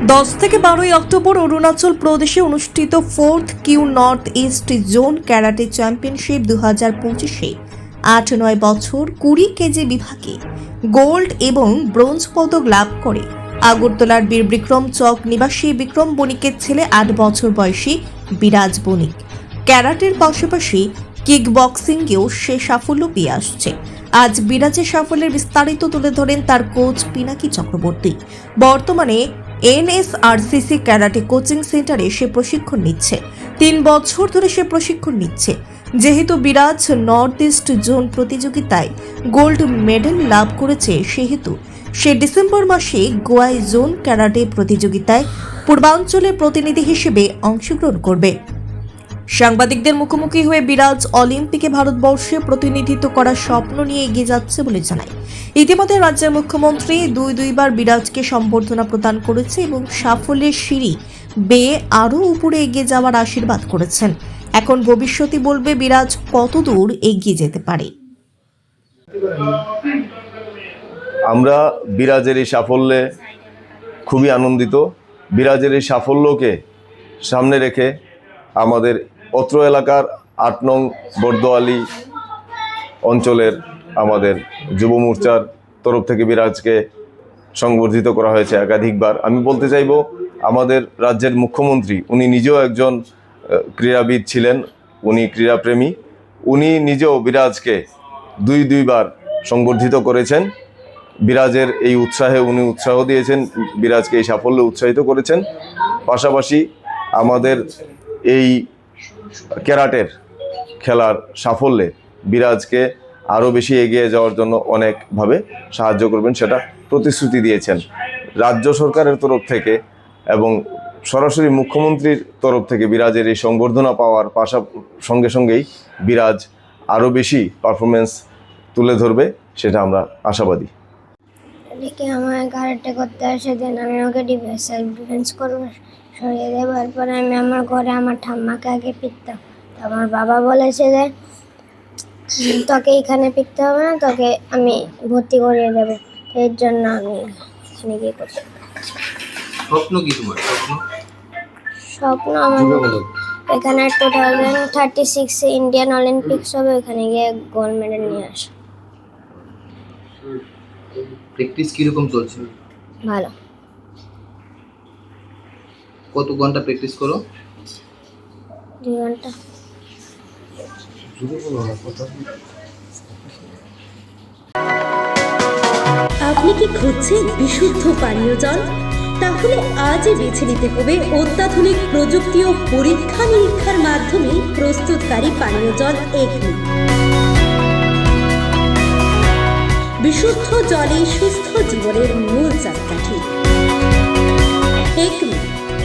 দশ থেকে বারোই অক্টোবর অরুণাচল প্রদেশে অনুষ্ঠিত fourth Q North East zone karate championship দু হাজার পঁচিশে। আট, নয় বছর, কুড়ি কেজি বিভাগে গোল্ড এবং ব্রোঞ্জ পদক লাভ করে। আগরতলার বীর বিক্রম চক নিবাসী বিক্রম বণিকের ছেলে আট বছর বয়সী বিরাজ বণিক। ক্যারাটের পাশাপাশি কিক বক্সিংয়েও সে সাফল্য পেয়ে আসছে। আজ বিরাজের সাফল্যের বিস্তারিত তুলে ধরেন তার কোচ পিনাকি চক্রবর্তী। বর্তমানে এনএসআরসিসি ক্যারাটে কোচিং সেন্টারে সে প্রশিক্ষণ নিচ্ছে। তিন বছর ধরে সে প্রশিক্ষণ নিচ্ছে। যেহেতু বিরাজ নর্থ ইস্ট জোন প্রতিযোগিতায় গোল্ড মেডেল লাভ করেছে, সেহেতু সে ডিসেম্বর মাসে গোয়ায় জোন ক্যারাটে প্রতিযোগিতায় পূর্বাঞ্চলের প্রতিনিধি হিসেবে অংশগ্রহণ করবে। সাংবাদিকদের মুখোমুখি হয়ে বিরাজ অলিম্পিকে ভারতবর্ষে প্রতিনিধিত্ব করার স্বপ্ন নিয়ে এগিয়ে যাচ্ছে বলে জানায়। ইতিমধ্যে রাজ্যের মুখ্যমন্ত্রী দুই দুইবার বিরাজকে সম্বর্ধনা প্রদান করেছে এবং সাফল্যের সিঁড়ি বেয়ে আরও উপরে এগিয়ে যাওয়ার আশীর্বাদ করেছেন। এখন ভবিষ্যতে বলবে বিরাজ কতদূর এগিয়ে যেতে পারে। আমরা বিরাজের এই সাফল্যে খুবই আনন্দিত। বিরাজের এই সাফল্যকে সামনে রেখে আমাদের অত্র এলাকার আট নং বর্দোয়ালি অঞ্চলের আমাদের যুব মোর্চার তরফ থেকে বিরাজকে সংবর্ধিত করা হয়েছে একাধিকবার। আমি বলতে চাইব, আমাদের রাজ্যের মুখ্যমন্ত্রী, উনি নিজেও একজন ক্রীড়াবিদ ছিলেন, উনি ক্রীড়াপ্রেমী। উনি নিজেও বিরাজকে দুই, দুইবার সংবর্ধিত করেছেন। বিরাজের এই উৎসাহে উনি উৎসাহ দিয়েছেন, বিরাজকে এই সাফল্যে উৎসাহিত করেছেন। পাশাপাশি আমাদের এই ক্যারাটের খেলার সাফল্যে বিরাজকে আরও বেশি এগিয়ে যাওয়ার জন্য অনেকভাবে সাহায্য করবেন সেটা প্রতিশ্রুতি দিয়েছেন রাজ্য সরকারের তরফ থেকে এবং সরাসরি মুখ্যমন্ত্রীর তরফ থেকে বিরাজের এই সংবর্ধনা পাওয়ার পাশা, সঙ্গে সঙ্গেই বিরাজ আরও বেশি পারফরমেন্স তুলে ধরবে সেটা আমরা আশাবাদী। আমার কারাটে করতে আসে, দেন আমি ওকে ডিফেন্স ডিফেন্স করব। সরিয়ে দেওয়ার পরে আমি আমার ঘরে আমার ঠাম্মাকে আগে পিটতাম তো আমার বাবা বলেছে যে তোকে এখানে পিটতে হবে না তোকে আমি ভর্তি করিয়ে দেবো। এর জন্য আমি এখানে গিয়ে করতে স্বপ্ন কি তোমার? স্বপ্ন? স্বপ্ন আমার এখানে টু থাউজেন্ড থার্টি সিক্সে ইন্ডিয়ান অলিম্পিক্স হবে ওখানে গিয়ে গোল্ড মেডেল নিয়ে আসা। প্র্যাকটিস কীরকম চলছে? ভালো। কত ঘণ্টা প্র্যাকটিস করো? দুই ঘণ্টা। আপনি কি খুঁজছেন বিশুদ্ধ পানীয় জল? তাহলে আজই বেছে নিতে হবে অত্যাধুনিক প্রযুক্তি ও পরীক্ষা নিরীক্ষার মাধ্যমে প্রস্তুতকারী পানীয় জল এগনি বিশুদ্ধ জলে সুস্থ জীবনের মূল চাকাঠি। Acme